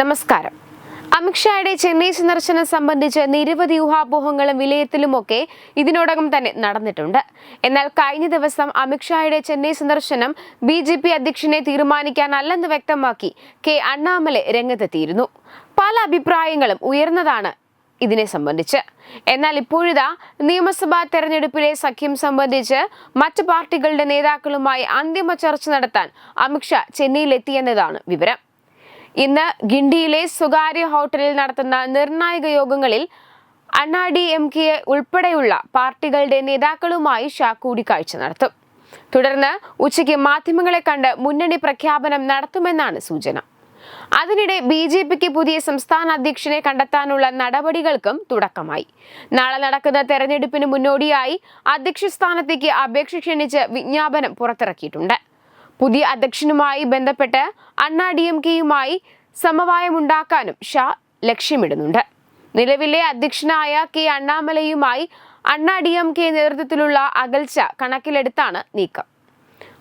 നമസ്കാരം. അമിത്ഷായുടെ ചെന്നൈ സന്ദർശനം സംബന്ധിച്ച് നിരവധി ഊഹാപോഹങ്ങളും വിലയിരുത്തലുമൊക്കെ ഇതിനോടകം തന്നെ നടന്നിട്ടുണ്ട്. എന്നാൽ കഴിഞ്ഞ ദിവസം അമിത്ഷായുടെ ചെന്നൈ സന്ദർശനം ബി ജെ പി അധ്യക്ഷനെ തീരുമാനിക്കാനല്ലെന്ന് വ്യക്തമാക്കി കെ അണ്ണാമലെ രംഗത്തെത്തിയിരുന്നു. പല അഭിപ്രായങ്ങളും ഉയർന്നതാണ് ഇതിനെ സംബന്ധിച്ച്. എന്നാൽ ഇപ്പോഴിതാ നിയമസഭാ തെരഞ്ഞെടുപ്പിലെ സഖ്യം സംബന്ധിച്ച് മറ്റ് പാർട്ടികളുടെ നേതാക്കളുമായി അന്തിമ ചർച്ച നടത്താൻ അമിത്ഷാ ചെന്നൈയിലെത്തിയെന്നതാണ് വിവരം. ഇന്ന് ഗിണ്ടിയിലെ സ്വകാര്യ ഹോട്ടലിൽ നടത്തുന്ന നിർണായക യോഗങ്ങളിൽ അണ്ണാ ഡി എം കെ ഉൾപ്പെടെയുള്ള പാർട്ടികളുടെ നേതാക്കളുമായി ഷാ കൂടിക്കാഴ്ച നടത്തും. തുടർന്ന് ഉച്ചയ്ക്ക് മാധ്യമങ്ങളെ കണ്ട് മുന്നണി പ്രഖ്യാപനം നടത്തുമെന്നാണ് സൂചന. അതിനിടെ ബി ജെ പിക്ക് പുതിയ സംസ്ഥാന അധ്യക്ഷനെ കണ്ടെത്താനുള്ള നടപടികൾക്കും തുടക്കമായി. നാളെ നടക്കുന്ന തെരഞ്ഞെടുപ്പിന് മുന്നോടിയായി അധ്യക്ഷ സ്ഥാനത്തേക്ക് അപേക്ഷ ക്ഷണിച്ച് വിജ്ഞാപനം പുറത്തിറക്കിയിട്ടുണ്ട്. പുതിയ അധ്യക്ഷനുമായി ബന്ധപ്പെട്ട് അണ്ണാ ഡി എം കെയുമായി സമവായമുണ്ടാക്കാനും ഷാ ലക്ഷ്യമിടുന്നുണ്ട്. നിലവിലെ അധ്യക്ഷനായ കെ അണ്ണാമലയുമായി അണ്ണാ ഡി എം കെ നേതൃത്വത്തിലുള്ള അകൽച്ച കണക്കിലെടുത്താണ് നീക്കം.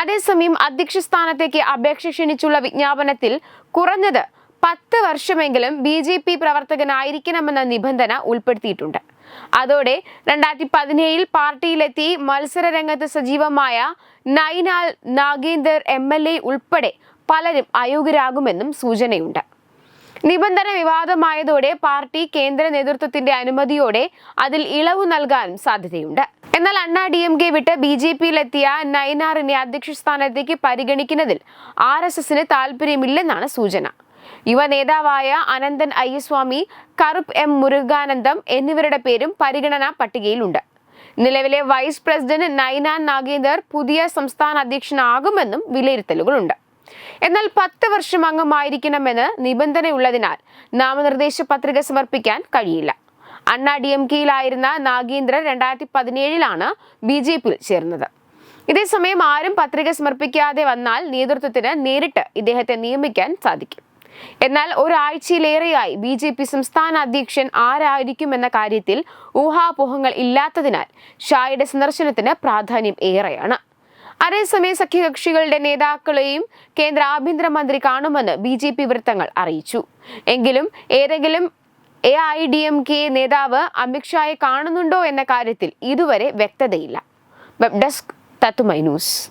അതേസമയം അധ്യക്ഷ സ്ഥാനത്തേക്ക് അപേക്ഷ ക്ഷണിച്ചുള്ള വിജ്ഞാപനത്തിൽ കുറഞ്ഞത് പത്ത് വർഷമെങ്കിലും ബി ജെ പി പ്രവർത്തകനായിരിക്കണമെന്ന നിബന്ധന ഉൾപ്പെടുത്തിയിട്ടുണ്ട്. അതോടെ രണ്ടായിരത്തി പതിനേഴിൽ പാർട്ടിയിലെത്തി മത്സര രംഗത്ത് സജീവമായ Nainar Nagender M L A ഉൾപ്പെടെ പലരും അയോഗ്യരാകുമെന്നും സൂചനയുണ്ട്. നിബന്ധന വിവാദമായതോടെ പാർട്ടി കേന്ദ്ര നേതൃത്വത്തിന്റെ അനുമതിയോടെ അതിൽ ഇളവ് നൽകാനും സാധ്യതയുണ്ട്. എന്നാൽ അണ്ണാ ഡി എം കെ വിട്ട് ബി ജെ പിയിലെത്തിയ നൈനാറിനെ അധ്യക്ഷ സ്ഥാനത്തേക്ക് പരിഗണിക്കുന്നതിൽ ആർ എസ് എസിന് താല്പര്യമില്ലെന്നാണ് സൂചന. യുവ നേതാവായ അനന്തൻ അയ്യസ്വാമി കറുപ്പ് എം മുരുകാനന്ദം എന്നിവരുടെ പേരും പരിഗണനാ പട്ടികയിലുണ്ട്. നിലവിലെ വൈസ് പ്രസിഡന്റ് നൈനാൻ നാഗേന്ദർ പുതിയ സംസ്ഥാന അധ്യക്ഷനാകുമെന്നും വിലയിരുത്തലുകളുണ്ട്. എന്നാൽ പത്ത് വർഷം അംഗമായിരിക്കണമെന്ന് നിബന്ധനയുള്ളതിനാൽ നാമനിർദ്ദേശ പത്രിക സമർപ്പിക്കാൻ കഴിയില്ല. അണ്ണാ ഡി എം കെയിലായിരുന്ന നാഗേന്ദ്രൻ രണ്ടായിരത്തി പതിനേഴിലാണ് ബി ജെ പിയിൽ ചേർന്നത്. ഇതേസമയം ആരും പത്രിക സമർപ്പിക്കാതെ വന്നാൽ നേതൃത്വത്തിന് നേരിട്ട് ഇദ്ദേഹത്തെ നിയമിക്കാൻ സാധിക്കും. എന്നാൽ ഒരാഴ്ചയിലേറെയായി ബി ജെ പി സംസ്ഥാന അധ്യക്ഷൻ ആരായിരിക്കുമെന്ന കാര്യത്തിൽ ഊഹാപോഹങ്ങൾ ഇല്ലാത്തതിനാൽ ഷായുടെ സന്ദർശനത്തിന് പ്രാധാന്യം ഏറെയാണ്. അതേസമയം സഖ്യകക്ഷികളുടെ നേതാക്കളെയും കേന്ദ്ര ആഭ്യന്തരമന്ത്രി കാണുമെന്ന് ബി ജെ പി വൃത്തങ്ങൾ അറിയിച്ചു. എങ്കിലും ഏതെങ്കിലും A I D M K നേതാവ് അമിത്ഷായെ കാണുന്നുണ്ടോ എന്ന കാര്യത്തിൽ ഇതുവരെ വ്യക്തതയില്ല. Web desk Thathumai news.